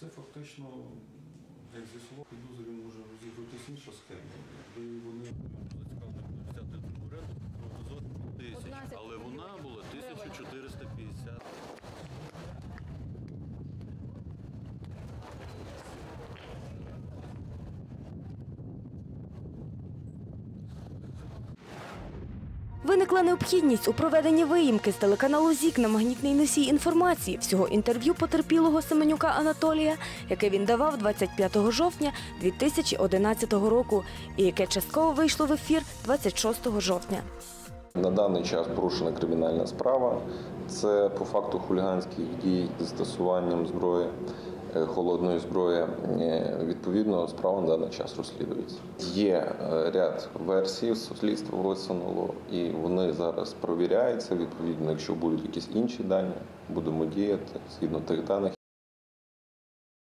Це фактично, як з'ясував, підозрюю може розігруватись інша схема, де вони зацікавлені взяти другу ряду, тисяч, але вона була 1450. Виникла необхідність у проведенні виїмки з телеканалу ЗІК на магнітний носій інформації всього інтерв'ю потерпілого Семенюка Анатолія, яке він давав 25 жовтня 2011 року, і яке частково вийшло в ефір 26 жовтня. На даний час порушена кримінальна справа. Це по факту хуліганських дій з застосуванням зброї, е, холодної зброї. Е, Відповідно, справа на даний час розслідується. Є е, ряд версій слідства висунуло, і вони зараз провіряються. Відповідно, якщо будуть якісь інші дані, будемо діяти згідно тих даних.